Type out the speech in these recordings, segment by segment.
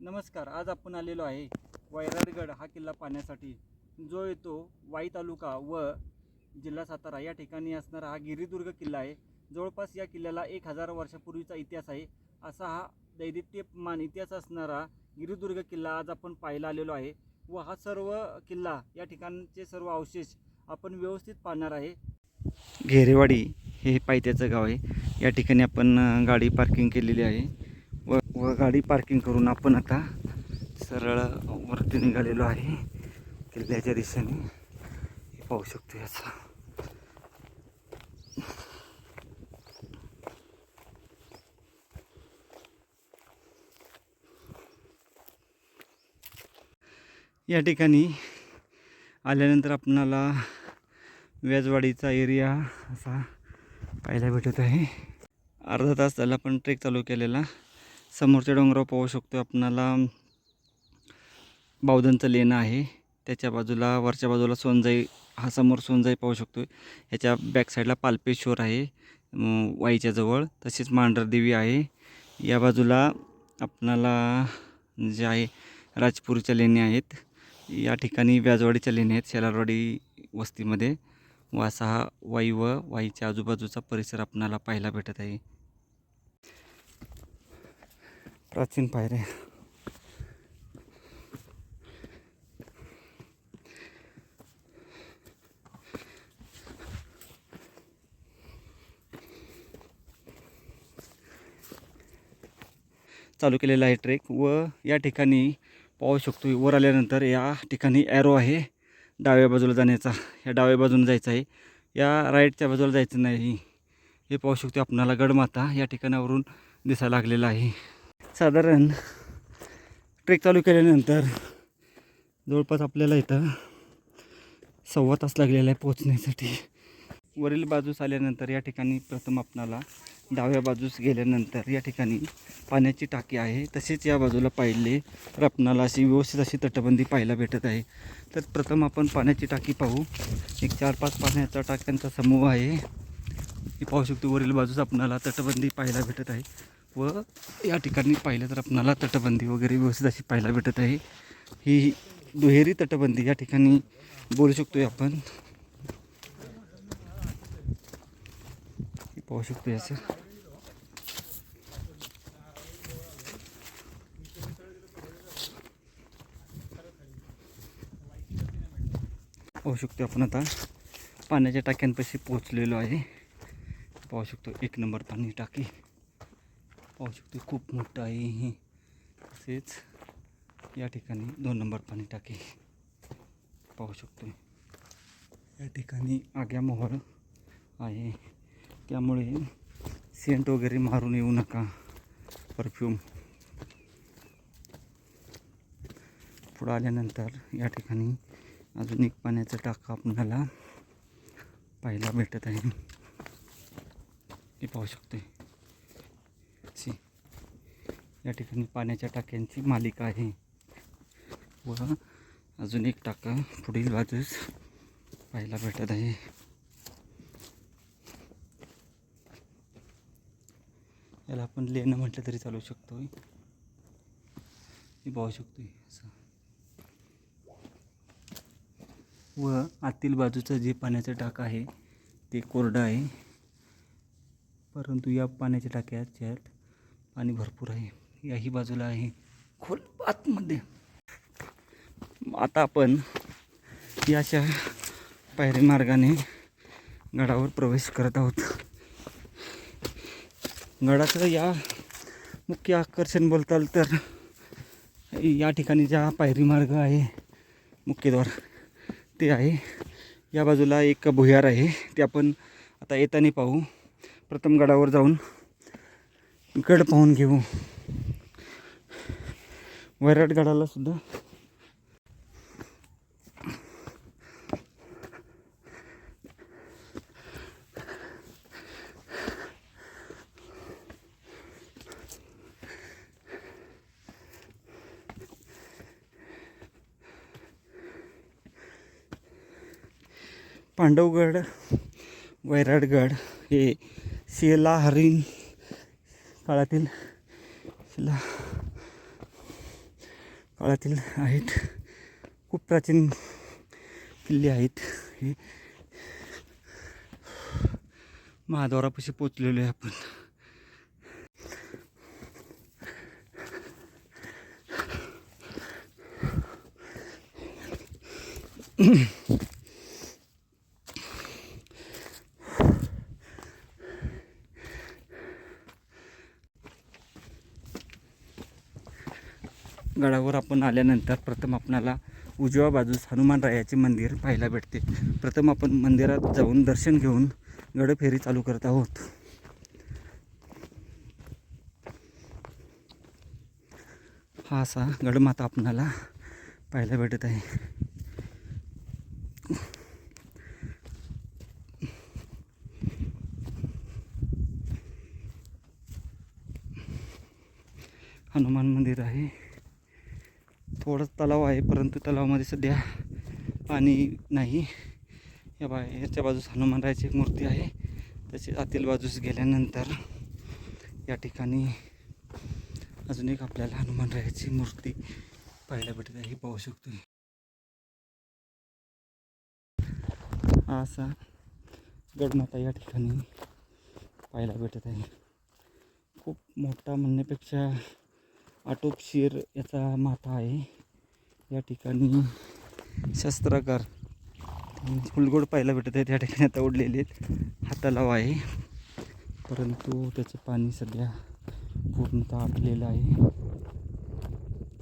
नमस्कार आज आपण आलेलो आहे वैराटगड हा किल्ला पाहण्यासाठी. जो येतो वाई तालुका व जिल्हा सातारा या ठिकाणी असणारा हा गिरिदुर्ग किल्ला आहे. जवळपास या किल्ल्याला एक हजार वर्षापूर्वीचा इतिहास आहे. असा हा दैदित्यमान इतिहास असणारा गिरिदुर्ग किल्ला आज आपण पाहायला आलेलो आहे व हा सर्व किल्ला या ठिकाणचे सर्व अवशेष आपण व्यवस्थित पाहणार आहे. घेरेवाडी हे पायथ्याचं गाव आहे. या ठिकाणी आपण गाडी पार्किंग केलेली आहे. व गाडी पार्किंग करून आपण आता सरळ वरती निघालेलो आहे. किल्ल्याच्या दिशेने. हे पाहू शकतो याचा. या ठिकाणी आल्यानंतर आपणाला व्याजवाडीचा एरिया असा पाहायला भेटत आहे. अर्धा तास झाला आपण ट्रेक चालू केलेला. समोरच्या डोंगरावर पाहू शकतो आपणाला बावधनचं लेणं आहे. त्याच्या बाजूला वरच्या बाजूला सोनजाई हा समोर सोनजाई पाहू शकतो ह्याच्या बॅक साईडला पालपेश्वर आहे वाईच्या जवळ. तसेच मांढरदेवी आहे. या बाजूला आपणाला जे आहे राजपूरच्या लेणी आहेत. या ठिकाणी व्याजवाडीच्या लेणी आहेत शेलारवाडी वस्तीमध्ये. वासा हा वाई व वाईच्या आजूबाजूचा परिसर आपणाला पाहायला भेटत आहे. प्राचीन पायऱ्या. चालू केलेला आहे ट्रेक व या ठिकाणी पाहू शकतो वर आल्यानंतर या ठिकाणी ॲरो आहे डाव्या बाजूला जाण्याचा. या डाव्या बाजूने जायचं आहे. या राईटच्या बाजूला जायचं नाही. हे पाहू शकतो आपणाला गडमाता या ठिकाणावरून दिसायला लागलेला आहे. साधारण ट्रेक चालू केल्यानंतर जवळपास आपल्याला इथं सव्वा तास लागलेला आहे पोचण्यासाठी वरील बाजूस आल्यानंतर या ठिकाणी प्रथम आपणाला डाव्या बाजूस गेल्यानंतर या ठिकाणी पाण्याची टाकी आहे. तसेच या बाजूला पाहिले तर आपणाला अशी व्यवस्थित अशी तटबंदी पाहायला भेटत आहे. तर प्रथम आपण पाण्याची टाकी पाहू. एक चार पाच पाण्याचा टाक्यांचा समूह आहे. हे पाहू शकतो वरील बाजूस आपणाला तटबंदी पाहायला भेटत आहे. व या ठिकाणी पाहिलं तर आपणाला तटबंदी वगैरे व्यवस्थित अशी पाहायला भेटत आहे. ही दुहेरी तटबंदी या ठिकाणी बोलू शकतोय आपण. पाहू शकतो याचं पाहू शकतो आपण आता. पाण्याच्या टाक्यांपाशी पोचलेलो आहे. पाहू शकतो एक नंबर पाणी टाकी. पाहू शकतो खूप मोठं आहे हे. तसेच या ठिकाणी दोन नंबर पाणी टाकी पाहू शकतो. या ठिकाणी आग्या मोहर आहे. त्यामुळे सेंट वगैरे मारून येऊ नका. परफ्यूम पुढं आल्यानंतर या ठिकाणी अजून एक पाण्याचा टाका आपल्याला पाहायला भेटत आहे. हे पाहू शकते सी या ठिकाणी पाण्याच्या टाक्यांची मालिका आहे. व अजून एक टाका पुढील बाजूस पाहायला भेटत आहे. याला आपण लेणं म्हटलं तरी चालू शकतो हे पाहू शकतो असं. व आतील बाजूचं जे पाण्याचं टाका आहे ते कोरडं आहे. परंतु या पाण्याच्या टाक्याच्यात पाणी भरपूर आहे. याही बाजूला आहे खोल आतमध्ये आता आपण या अशा पायरी मार्गाने गडावर प्रवेश करत आहोत. गडाचं या मुख्य आकर्षण बोलताल तर या ठिकाणी ज्या पायरी मार्ग आहे मुख्यद्वार ते आहे. या बाजूला एक भुयार आहे. ते आपण आता येताना पाहू. प्रथम गडावर जाऊन गड पाहून घेऊ. वैराटगडाला सुद्धा. पांडवगड वैराटगड हे शेला हरिण काळातील शिला काळातील आहेत. खूप प्राचीन किल्ले आहेत. हे महाद्वारापाशी पोचलेलो आहे आपण. गडावर आपण आल्यानंतर प्रथम आपणाला उजव्या बाजूस हनुमानरायाचे मंदिर पाहायला भेटते. प्रथम आपण मंदिरात जाऊन दर्शन घेऊन गडफेरी चालू करत आहोत. हा असा गडमाता आपणाला पाहायला भेटत आहे. हनुमान मंदिर आहे. थोडंच तलाव आहे परंतु तलावामध्ये सध्या पाणी नाही. या बा याच्या बाजूस हनुमानरायाची एक मूर्ती आहे. तसेच आतील बाजूस गेल्यानंतर या ठिकाणी अजून एक आपल्याला हनुमानरायाची मूर्ती पाहायला भेटत आहे. ही पाहू शकतो. असा गडमाता या ठिकाणी पाहायला भेटत आहे. खूप मोठा म्हणण्यापेक्षा आटोपशीर याचा माथा आहे. या ठिकाणी शस्त्राकार फुलगोड पाहायला भेटत आहे त्या ठिकाणी आता उडलेले आहेत. हा तलाव आहे. परंतु त्याचे पाणी सध्या पूर्णतः आटलेलं आहे.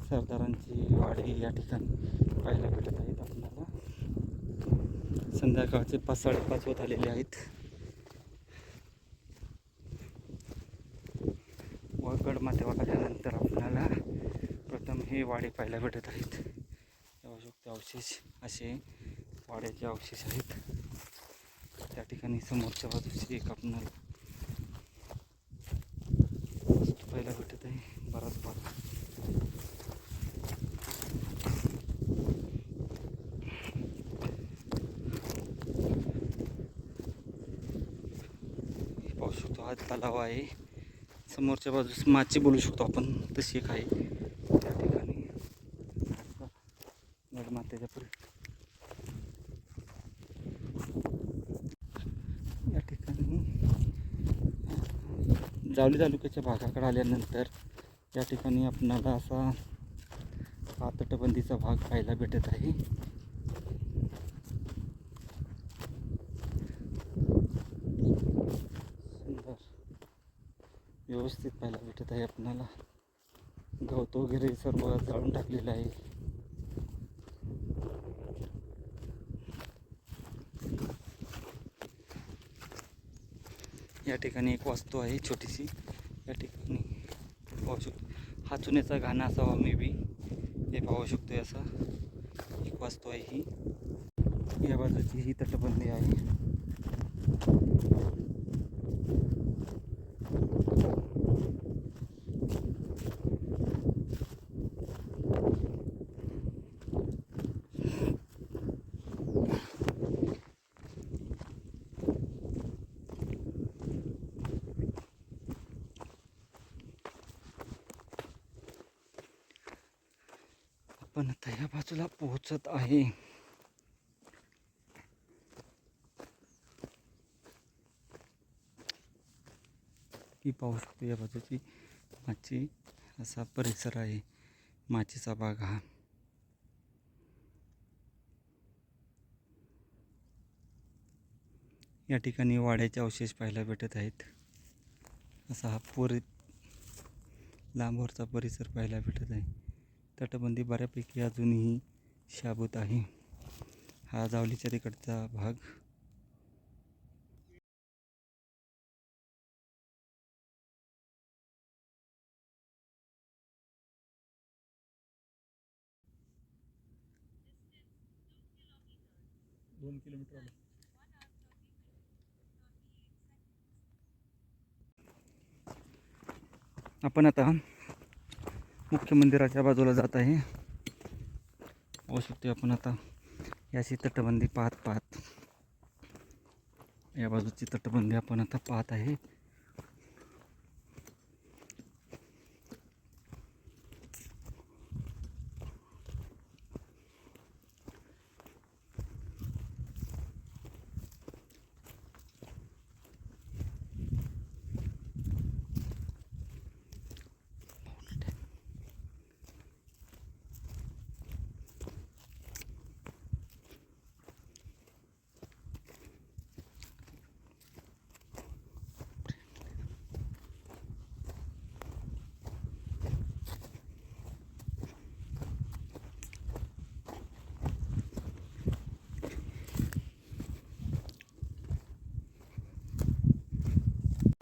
सरदारांची वाडे या ठिकाणी पाहायला भेटत आहेत आपल्याला संध्याकाळचे पाच साडेपाच होत आलेले आहेत. व गडमाथ्यावर आल्यानंतर आपल्याला प्रथम हे वाडे पाहायला भेटत आहेत. शकते अवशेष असे वाड्याचे अवशेष आहेत. त्या ठिकाणी समोरच्या बाजूची एक आपणाला पाहायला भेटत आहे. बराच भाग. हे पाहू शकतो हा तलाव आहे. समोरच्या बाजूस माची बोलू शकतो आपण तशी एक आहे. त्या ठिकाणी. गडमात्याच्या पुढे. या ठिकाणी. जावली तालुक्याच्या भागाकडे आल्यानंतर या ठिकाणी आपणाला असा हा तटबंदीचा भाग पाहायला भेटत आहे. व्यवस्थित पाहायला भेटत आहे आपणाला. गवत वगैरे सर्व जाळून टाकलेलं आहे. या ठिकाणी एक वास्तू आहे छोटीशी. या ठिकाणी पाहू शकतो हा चुन्याचा घाणा असावा मे बी हे पाहू शकतो असा एक वास्तू आहे ही. या बाजूची ही तटबंदी आहे. आपण आता या बाजूला पोहोचत आहे. की पाहू शकतो या बाजूची माची असा परिसर आहे माचीचा भाग हा. या ठिकाणी वाड्याचे अवशेष पाहायला भेटत आहेत. असा हा पुरी लांबवरचा परिसर पाहायला भेटत आहे. तटबंदी बऱ्यापैकी अजूनही शाबूत आहे. हा जावलीच्या तिकडचा भाग. दोन किलोमीटर आपण आता मुख्य मंदिराच्या बाजूला जात आहे. पाहू शकतो आपण आता याची तटबंदी पाहत पाहत. या बाजूची तटबंदी आपण आता पाहत आहे.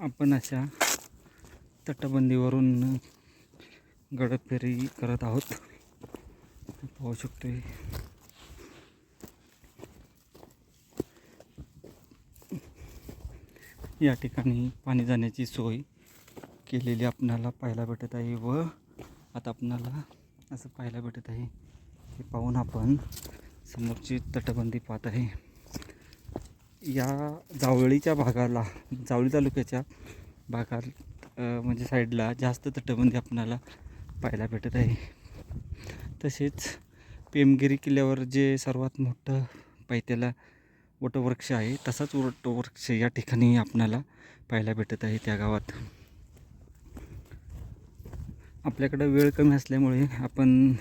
आपण अशा तटबंदीवरून गडफेरी करत आहोत. पाहू शकतो या ठिकाणी पाणी जाण्याची सोय केलेली आपणाला पाहायला भेटत आहे व आता आपणाला असं पाहायला भेटत आहे हे पाहून आपण समोरची तटबंदी पाहत आहे. या जावळीच्या भागाला जावळी तालुक्याच्या भागात म्हणजे साईडला जास्त तटबंदी आपणाला पाहायला भेटत आहे. तसेच पेमगिरी किल्ल्यावर जे सर्वात मोठं पायथ्याला वटवृक्ष आहे तसाच वटवृक्ष या ठिकाणी आपणाला पाहायला भेटत आहे त्या गावात. आपल्याकडं वेळ कमी असल्यामुळे आपण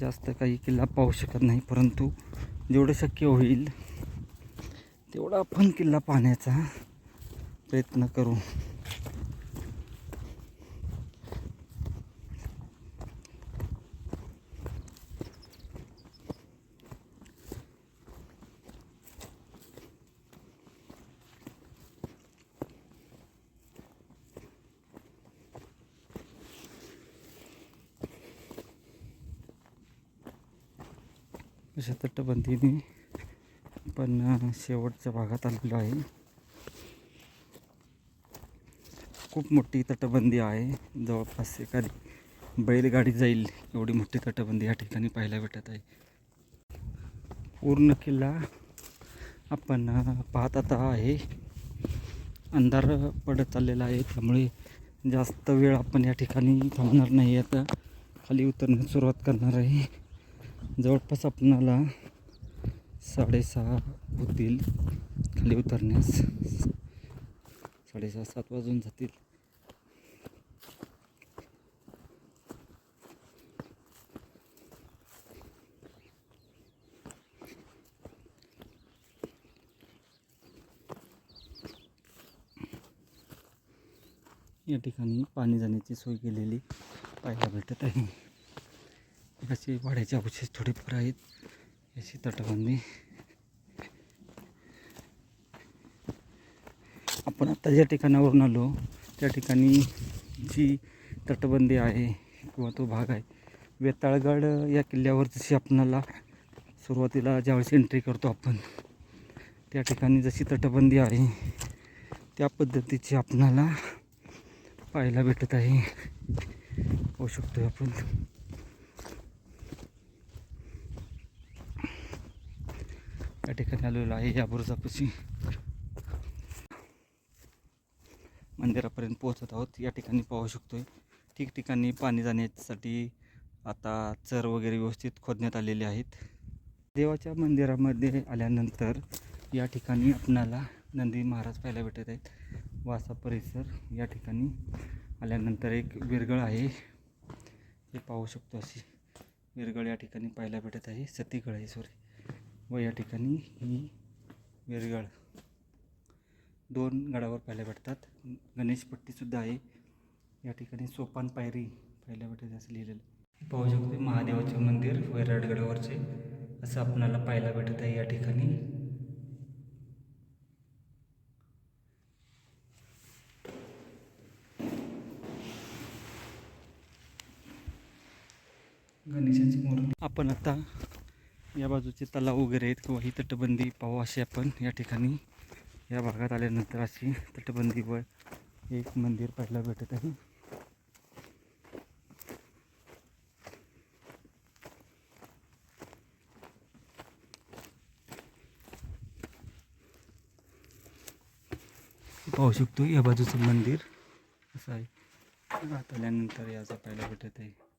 जास्त काही किल्ला पाहू शकत नाही परंतु जेवढं शक्य होईल तेवढा आपण किल्ला पाहण्याचा प्रयत्न करू. अशा तटबंदीने पण शेवटच्या भागात आलेलो आहे. खूप मोठी तटबंदी आहे. जवळपास एखादी बैलगाडी जाईल एवढी मोठी तटबंदी या ठिकाणी पाहायला भेटत आहे. पूर्ण किल्ला आपण पाहत आता आहे. अंधार पडत चाललेला आहे त्यामुळे जास्त वेळ आपण या ठिकाणी थांबणार नाही. आता खाली उतरण्यास सुरुवात करणार आहे. जवळपास आपणाला साडेसहा होतील. खाली उतरण्यास. साडेसहा सात वाजून जातील. या ठिकाणी पाणी जाण्याची सोय केलेली पाहायला भेटत आहे. असे वाड्याचे अवशेष थोडेफार आहेत. याची तटबंदी आपण आत्ता ज्या ठिकाणावरून आलो त्या ठिकाणी जी तटबंदी आहे किंवा तो भाग आहे वेताळगड या किल्ल्यावर जशी आपणाला सुरुवातीला ज्यावेळेस एंट्री करतो आपण त्या ठिकाणी जशी तटबंदी आहे त्या पद्धतीची आपणाला पाहायला भेटत आहे. होऊ शकतो आपण. या ठिकाणी आलेलो आहे या बुरुजापाशी. मंदिरापर्यंत पोहोचत आहोत. या ठिकाणी पाहू शकतोय ठिकठिकाणी पाणी जाण्यासाठी आता चर वगैरे व्यवस्थित खोदण्यात आलेले आहेत. देवाच्या मंदिरामध्ये आल्यानंतर या ठिकाणी आपणाला नंदी महाराज पाहायला भेटत आहेत. वासा परिसर या ठिकाणी आल्यानंतर एक विरगळ आहे. हे पाहू शकतो अशी विरगळ या ठिकाणी पाहायला भेटत आहे. सतीगळ आहे सॉरी व या ठिकाणी ही विरगळ दोन गडावर पाहायला भेटतात गणेशपट्टीसुद्धा आहे. या ठिकाणी सोपान पायरी पाहायला भेटत असं लिहिलेलं पाहू शकतो महादेवाचे मंदिर वैराडगडावरचे असं आपणाला पाहायला भेटत आहे या ठिकाणी. गणेशाची मूर्ती. आपण आता या बाजूचे तलाव वगैरे आहेत किंवा ही तटबंदी पाहू अशी आपण या ठिकाणी. या भागात आल्यानंतर अशी तटबंदी व एक मंदिर पाहायला भेटत आहे. पाहू शकतो या बाजूचं मंदिर असं आहे. आल्यानंतर याचा पाहायला भेटत आहे.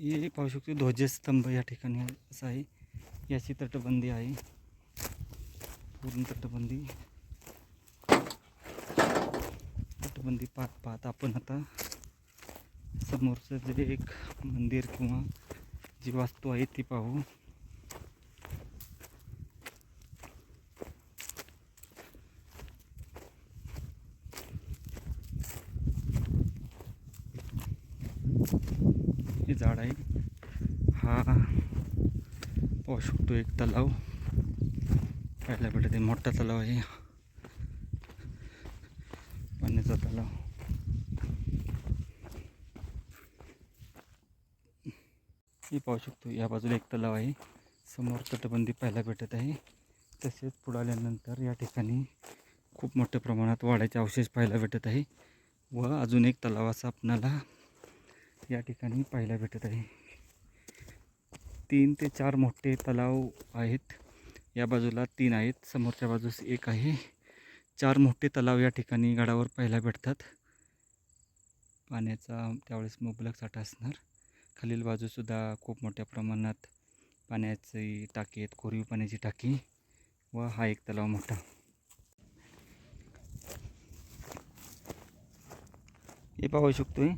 हे पाहू शकतो ध्वजस्तंभ या ठिकाणी असं आहे. याची तटबंदी आहे. पूर्ण तटबंदी. तटबंदी पाहत पाहत आपण आता समोरचं जे एक मंदिर किंवा जी वास्तू आहे ती पाहू. हे झाड आहे. हा. पाहू शकतो एक तलाव. पाहायला भेटत आहे मोठा तलाव आहे. पाण्याचा तलाव. हे पाहू शकतो या बाजूला एक तलाव आहे. समोर तटबंदी पाहायला भेटत आहे. तसेच पुढे आल्यानंतर या ठिकाणी खूप मोठ्या प्रमाणात वाढायचे अवशेष पाहायला भेटत आहे. व अजून एक तलाव असा आपणाला या ठिकाणी पाहायला भेटत आहे. तीन ते चार मोठे तलाव आहेत. या बाजूला तीन आहेत. समोरच्या बाजूस एक आहे. चार मोठे तलाव या ठिकाणी गडावर पाहायला भेटतात. पाण्याचा त्यावेळेस मुबलक साठा असणार. खालील बाजूसुद्धा खूप मोठ्या प्रमाणात पाण्याची टाकी आहेत. कोरीव पाण्याची टाकी व हा एक तलाव मोठा. हे पाहू शकतोय.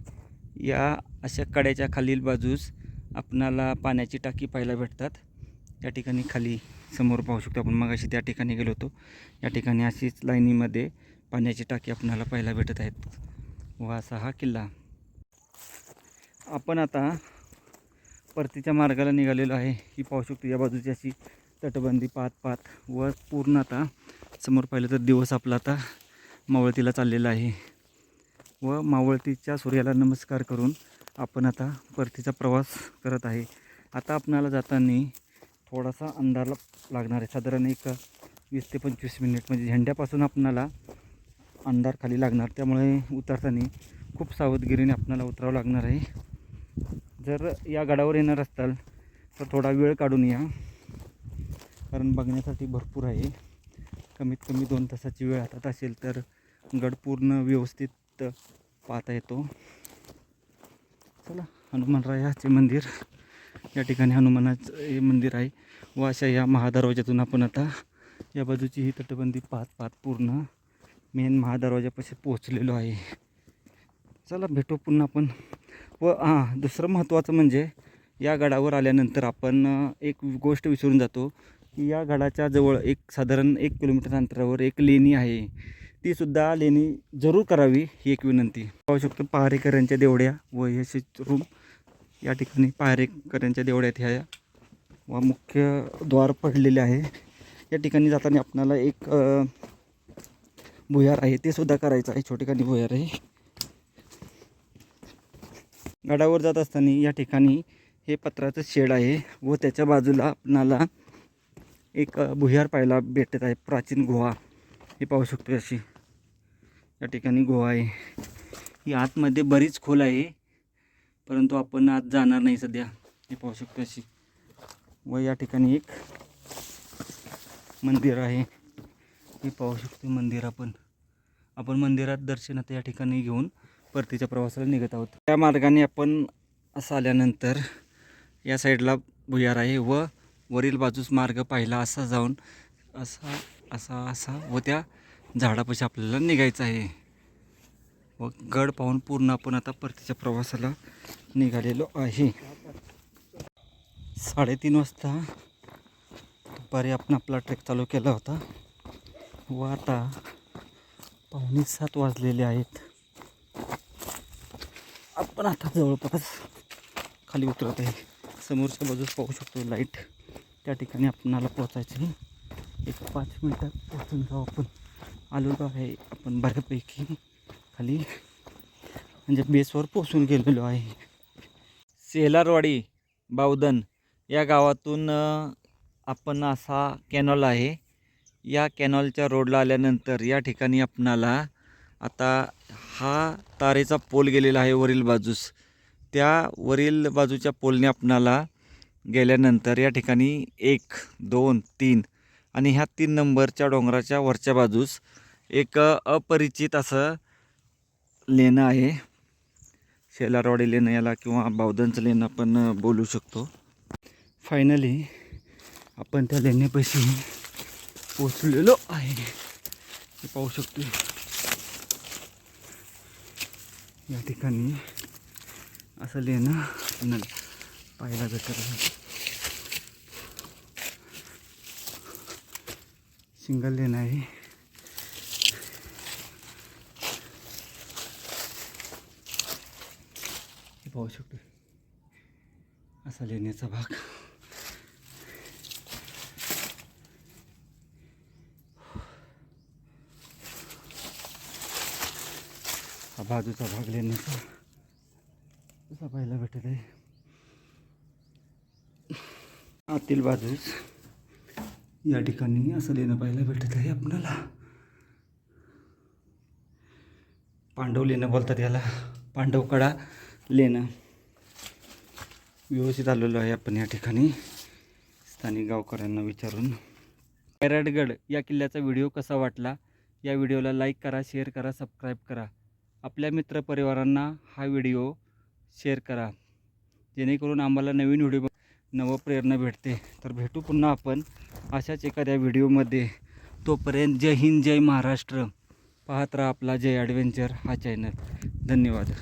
या अशा कड्याच्या खालील बाजूस आपणाला पाण्याची टाकी पाहायला भेटतात. या ठिकाणी खाली समोर पाहू शकतो आपण. मग त्या ठिकाणी गेलो होतो. या ठिकाणी अशीच लाईनीमध्ये पाण्याची टाकी आपणाला पाहायला भेटत आहेत. व असा हा किल्ला. आपण आता परतीच्या मार्गाला निघालेलो आहे. ही पाहू शकतो या बाजूची अशी तटबंदी पाहत पाहत व पूर्ण आता समोर पाहिलं तर दिवस आपला आता मावळतीला चाललेला आहे. व मावळतीच्या सूर्याला नमस्कार करून आपण आता परतीचा प्रवास करत आहे. आता आपणाला जाताना थोडासा अंधार लागणार आहे. साधारण एक वीस ते पंचवीस मिनिट म्हणजे झेंड्यापासून आपणाला अंधार खाली लागणार. त्यामुळे उतरताना खूप सावधगिरीने आपणाला उतरावं लागणार आहे. जर या गडावर येणार असताल तर थोडा वेळ काढून या. कारण बघण्यासाठी भरपूर आहे. कमीत कमी दोन तासाची वेळ हातात असेल तर गड पूर्ण व्यवस्थित पाहता येतो. चला हनुमानरायाचे मंदिर. या ठिकाणी हनुमानाचं हे मंदिर आहे. व अशा या महादरवाज्यातून आपण आता या बाजूची ही तटबंदी पाहत पाहत पूर्ण मेन महादरवाजापाशी पोहोचलेलो आहे. चला भेटू पुन्हा आपण. व हां दुसरं महत्त्वाचं म्हणजे या गडावर आल्यानंतर आपण एक गोष्ट विसरून जातो की या गडाच्या जवळ एक साधारण एक किलोमीटर अंतरावर एक लेणी आहे. ती सुद्धा लेणी जरूर करावी ही एक विनंती. पाहू शकतो पहारेकऱ्यांच्या देवड्या व हे रूम या ठिकाणी पहारेकऱ्यांच्या देवड्यात ह्या व मुख्य द्वार पडलेले आहे. या ठिकाणी जाताना आपणाला एक भुयार आहे. ते सुद्धा करायचं आहे. ठिकाणी भुयार आहे. गडावर जात असताना या ठिकाणी हे पत्राचं शेड आहे व त्याच्या बाजूला आपणाला एक भुयार पाहायला भेटत आहे. प्राचीन गुहा. हे पाहू शकतो अशी. या ठिकाणी गुहा आहे. ही आतमध्ये बरीच खोल आहे परंतु आपण आत जाणार नाही सध्या. हे पाहू शकतो अशी. व या ठिकाणी एक मंदिर आहे. हे पाहू शकतो मंदिर आपण. आपण मंदिरात दर्शन आता या ठिकाणी घेऊन परतीच्या प्रवासाला निघत आहोत. त्या मार्गाने आपण असं आल्यानंतर या साईडला भुयार आहे व वरील बाजूस मार्ग पाहिला असा जाऊन असा असा असा व त्या झाडापाशी आपल्याला निघायचं आहे. व गड पाहून पूर्ण आपण आता परतीच्या प्रवासाला निघालेलो आहे. साडेतीन वाजता दुपारी आपण आपला ट्रेक चालू केला होता. व आता पाहुणे सात वाजलेले आहेत. आपण आता जवळपास खाली उतरत आहे. समोरच्या बाजूस पाहू शकतो लाइट. त्या ठिकाणी आपणाला पोचायचे एक पाच मिनटात पोचून जाऊ आपण. आलेलो आहे आपण बऱ्यापैकी खाली. म्हणजे बेसवर पोचून गेलेलो आहे. सेलारवाडी बावधन या गावातून आपण असा कॅनॉल आहे. या कॅनॉलच्या रोडला आल्यानंतर या ठिकाणी आपणाला आता हा तारेचा पोल गेलेला आहे वरील बाजूस. त्या वरील बाजूच्या पोलने आपणाला गेल्यानंतर या ठिकाणी एक दोन तीन आणि ह्या तीन नंबरच्या डोंगराच्या वरच्या बाजूस एक अपरिचित असं लेणं आहे. शेलारवाडी लेणं याला किंवा बावधनचं लेणं आपण बोलू शकतो. फायनली आपण त्या लेण्यापाशी पोचलेलो आहे. हे पाहू शकतो या ठिकाणी असं लेणं आपल्याला पाहायला भेटत सिंगल लेन आहे. हे पाहू शकतो. असा लेण्याचा भाग. हा बाजूचा भाग लेण्याचा. असा पाहायला भेटत आहे. आतील बाजूस या ठिकाणी असं लेणं पाहायला भेटत आहे आपल्याला पांडव लेणं बोलतात याला. पांडवकडा लेणं व्यवस्थित आलेलो आहे आपण या ठिकाणी. स्थानिक गावकऱ्यांना विचारून. कैराटगड या किल्ल्याचा व्हिडिओ कसा वाटला? या व्हिडिओला लाईक करा शेअर करा सबस्क्राईब करा. आपल्या मित्रपरिवारांना हा व्हिडिओ शेअर करा. जेणेकरून आम्हाला नवीन व्हिडिओ नवप्रेरणा भेटते. तर भेटू पुन्हा आपण अशाच एखाद्या व्हिडिओमध्ये. तोपर्यंत जय हिंद जय महाराष्ट्र. पाहत राहा आपला जय ॲडव्हेंचर हा चॅनल. धन्यवाद.